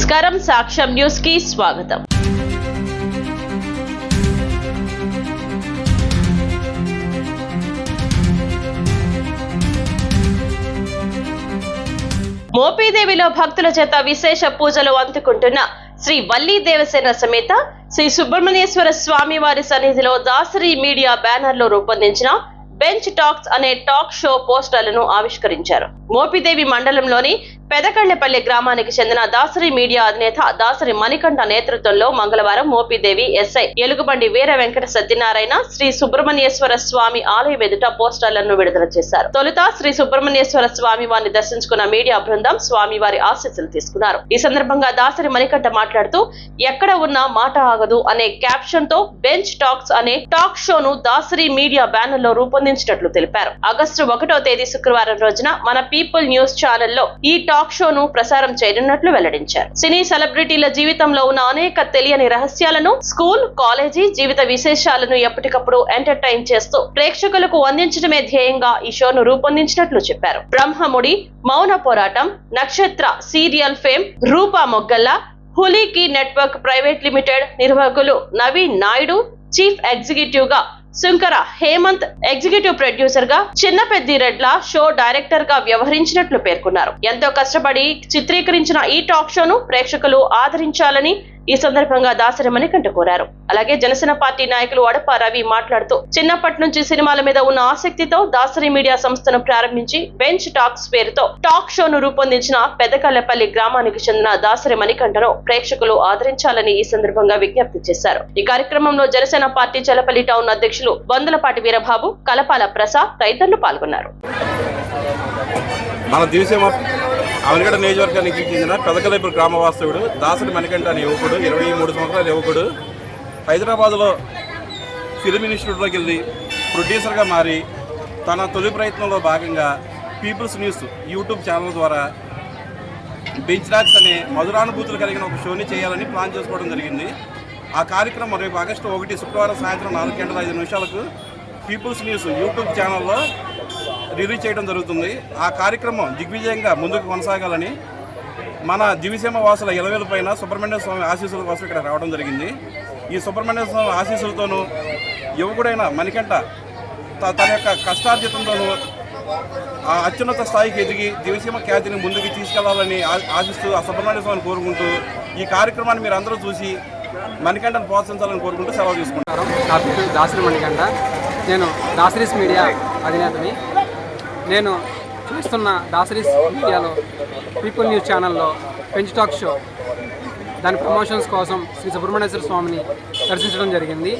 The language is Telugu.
నమస్కారం. సాక్ష్యం న్యూస్కి స్వాగతం. మోపీదేవిలో భక్తుల చేత విశేష పూజలు అందుకుంటున్న శ్రీ వల్లీ దేవసేన సమేత శ్రీ సుబ్రహ్మణ్యేశ్వర స్వామి వారి సన్నిధిలో దాసరి మీడియా బ్యానర్లో రూపొందించిన బెంచ్ టాక్స్ అనే టాక్ షో పోస్టర్లను ఆవిష్కరించారు. మోపిదేవి మండలంలోని పెదకళ్ళపల్లి గ్రామానికి చెందిన దాసరి మీడియా అధినేత దాసరి మణికంఠ నేతృత్వంలో మంగళవారం మోపిదేవి ఎస్ఐ ఎలుగుబండి వీర వెంకట సత్యనారాయణ శ్రీ సుబ్రహ్మణ్యేశ్వర స్వామి ఆలయం ఎదుట పోస్టర్లను విడుదల చేశారు. తొలుత శ్రీ సుబ్రహ్మణ్యేశ్వర స్వామి వారిని దర్శించుకున్న మీడియా బృందం స్వామి వారి ఆశీస్సులు తీసుకున్నారు. ఈ సందర్భంగా దాసరి మణికంఠ మాట్లాడుతూ ఎక్కడ ఉన్నా మాట ఆగదు అనే క్యాప్షన్తో బెంచ్ టాక్స్ అనే టాక్ షోను దాసరి మీడియా బ్యానర్లో రూపొందించినట్లు తెలిపారు. ఆగస్టు ఒకటో తేదీ శుక్రవారం రోజున మన పీపుల్ న్యూస్ ఛానల్లో ఈ టాక్ షోను ప్రసారం చేయనున్నట్లు వెల్లడించారు. సినీ సెలబ్రిటీల జీవితంలో ఉన్న అనేక తెలియని రహస్యాలను స్కూల్ కాలేజీ జీవిత విశేషాలను ఎప్పటికప్పుడు ఎంటర్టైన్ చేస్తూ ప్రేక్షకులకు అందించడమే ధ్యేయంగా ఈ షోను రూపొందించినట్లు చెప్పారు. బ్రహ్మముడి మౌన పోరాటం నక్షత్ర సీరియల్ ఫేమ్ రూపా మొగ్గల్లా హులీకి నెట్వర్క్ ప్రైవేట్ లిమిటెడ్ నిర్వాహకులు నవీన్ నాయుడు చీఫ్ ఎగ్జిక్యూటివ్గా శంకర హేమంత్ ఎగ్జిక్యూటివ్ ప్రొడ్యూసర్గా చిన్న పెద్దిరెడ్ల షో డైరెక్టర్గా వ్యవహరించినట్లు పేర్కొన్నారు. ఎంతో కష్టపడి చిత్రీకరించిన ఈ టాక్ షోను ప్రేక్షకులు ఆదరించాలని ఈ సందర్భంగా దాసరి మణికంఠ కోరారు. అలాగే జనసేన పార్టీ నాయకులు అడప రవి మాట్లాడుతూ చిన్నప్పటి నుంచి సినిమాల మీద ఉన్న ఆసక్తితో దాసరి మీడియా సంస్థను ప్రారంభించి బెంచ్ టాక్స్ పేరుతో టాక్ షోను రూపొందించిన పెదకల్లపల్లి గ్రామానికి చెందిన దాసరి మణికంఠను ప్రేక్షకులు ఆదరించాలని ఈ సందర్భంగా విజ్ఞప్తి చేశారు. ఈ కార్యక్రమంలో జనసేన పార్టీ చలపల్లి టౌన్ అధ్యక్షులు వందలపాటి వీరబాబు కలపాల ప్రసాద్ తదితరులు పాల్గొన్నారు. మన అవనిగడ నియోజకవర్గానికి చెందిన పెదకలేపురు గ్రామవాస్తవుడు దాసరి మణికంఠ అనే యువకుడు ఇరవై మూడు సంవత్సరాల యువకుడు హైదరాబాద్లో ఫిలిం ఇన్స్టిట్యూట్లోకి వెళ్ళి ప్రొడ్యూసర్గా మారి తన తొలి ప్రయత్నంలో భాగంగా పీపుల్స్ న్యూస్ యూట్యూబ్ ఛానల్ ద్వారా బెంచ్ రాక్స్ అనే మధురానుభూతులు కలిగిన ఒక షోని చేయాలని ప్లాన్ చేసుకోవడం జరిగింది. ఆ కార్యక్రమం రేపు ఆగస్టు ఒకటి శుక్రవారం సాయంత్రం నాలుగు గంటల ఐదు నిమిషాలకు పీపుల్స్ న్యూస్ యూట్యూబ్ ఛానల్లో రిలీజ్ చేయడం జరుగుతుంది. ఆ కార్యక్రమం దిగ్విజయంగా ముందుకు కొనసాగాలని మన దివిసీమ వాసుల ఇలవేల పైన సుబ్రహ్మణ్య స్వామి ఆశీస్సుల కోసం ఇక్కడ రావడం జరిగింది. ఈ సుబ్రహ్మణ్య స్వామి ఆశీస్సులతోనూ యువకుడైన మణికంట త- తన యొక్క కష్టార్జితంతోనూ ఆ అత్యున్నత స్థాయికి ఎదిగి దివిసీమ ఖ్యాతిని ముందుకు తీసుకెళ్ళాలని ఆశిస్తూ ఆ సుబ్రహ్మణ్య స్వామిని కోరుకుంటూ ఈ కార్యక్రమాన్ని మీరు అందరూ చూసి మణికంఠను ప్రోత్సహించాలని కోరుకుంటూ సెలవు తీసుకుంటారు నా పేరు దాసరి మణికంఠ. నేను దాసరీస్ మీడియా అధినేతని. నేను చూస్తున్న దాసరీస్ మీడియాలో పీపుల్ న్యూస్ ఛానల్లో పెంచ్ టాక్ షో దాని ప్రమోషన్స్ కోసం శ్రీ సుబ్రహ్మణ్యేశ్వర స్వామిని దర్శించడం జరిగింది.